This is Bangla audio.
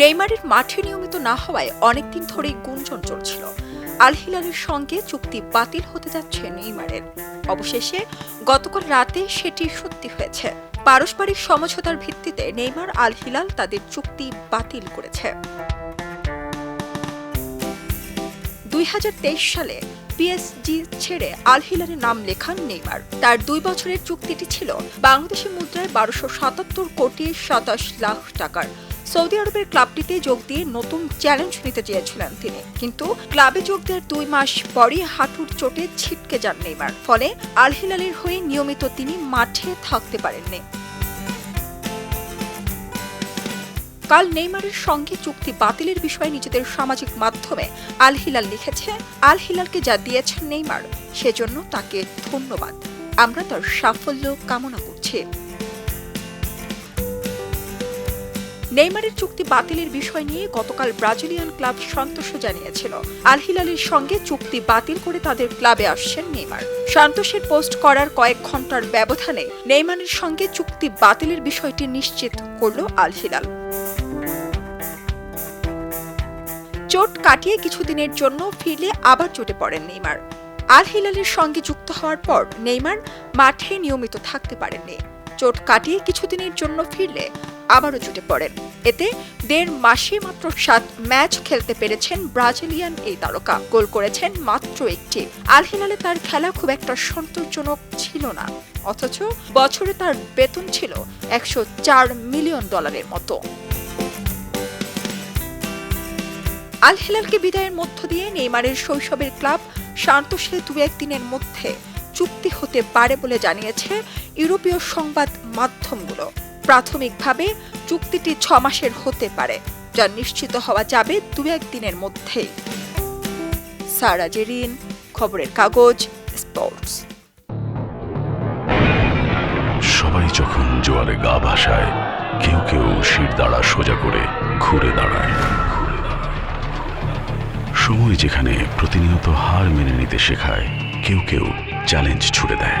নেইমারের মাঠে নিয়মিত না হওয়ায় অনেকদিন ধরেই গুঞ্জন চলছিল। আল হিলালের সঙ্গে চুক্তি বাতিল হতে যাচ্ছে নেইমারের। অবশেষে গতকাল রাতে সেটি সত্যি হয়েছে। পারস্পরিক সমঝোতার ভিত্তিতে নেইমার আল হিলাল তাদের চুক্তি বাতিল করেছে। দুই হাজার তেইশ সালে পিএসজি ছেড়ে আল হিলালের নাম লেখান নেইমার। তার দুই বছরের চুক্তিটি ছিল বাংলাদেশি মুদ্রায় বারোশো সাতাত্তর কোটি সাতাশ লাখ টাকার। সৌদি আরবের ক্লাবটিতে যোগ দিয়ে নতুন চ্যালেঞ্জ নিতে চেয়েছিলেন তিনি। কিন্তু ক্লাবে যোগ দেওয়ার দুই মাস পরই হাঁটুর চোটে ছিটকে যান নেইমার। ফলে আল হিলালের হয়ে নিয়মিত তিনি মাঠে থাকতে পারেননি। কাল নেইমারের সঙ্গে চুক্তি বাতিলের বিষয়ে নিজেদের সামাজিক মাধ্যমে আল হিলাল লিখেছে আল হিলালকে যা দিয়েছেন নেইমার, সেজন্য তাকে ধন্যবাদ। আমরা তার সাফল্য কামনা করছি। নেইমারের চুক্তি বাতিলের বিষয় নিয়ে গতকাল ব্রাজিলিয়ান ক্লাব সন্তোষ জানিয়েছিল। আল হিলালের সঙ্গে চুক্তি বাতিল করে তাদের ক্লাবে আসছেন নেইমার। সন্তোষের পোস্ট করার কয়েক ঘণ্টার ব্যবধানে নেইমারের সঙ্গে চুক্তি বাতিলের বিষয়টি নিশ্চিত করল আল হিলাল চোট কাটিয়ে কিছুদিনের জন্য ফিরলে আবার চোটে পড়েন নেইমার। আল হিলালের সঙ্গে যুক্ত হওয়ার পর নেইমার মাঠে নিয়মিত থাকতে পারেননি। চোট কাটিয়ে কিছুদিনের জন্য ফিরলে আবারও চুটে পড়েন। এতে দেড় মাসে মাত্র সাত ম্যাচ খেলতে পেরেছেন ব্রাজিলিয়ান এই তারকা। গোল করেছেন মাত্র একটি। আল হিলালে তার খেলা খুব একটা সন্তোষজনক ছিল না। অথচ বছরে তার বেতন ছিল একশো চার মিলিয়ন ডলারের মতো। আল হিলালকে বিদায়ের মধ্য দিয়ে নেইমারের শৈশবের ক্লাব সান্তোষে দু একদিনের মধ্যে চুক্তি হতে পারে বলে জানিয়েছে ইউরোপীয় সংবাদ মাধ্যমগুলো। প্রাথমিকভাবে চুক্তিটি ছ মাসের হতে পারে, যা নিশ্চিত হওয়া যাবে দু একদিনের মধ্যেই। সারা জেরিন, খবরের কাগজ, স্পোর্টস। সবাই যখন জোয়ারে গা ভাসায়, কেউ কেউ শির দাঁড়া সোজা করে ঘুরে দাঁড়ায়। সময় যেখানে প্রতিনিয়ত হার মেনে নিতে শেখায়, কেউ কেউ চ্যালেঞ্জ ছুড়ে দেয়।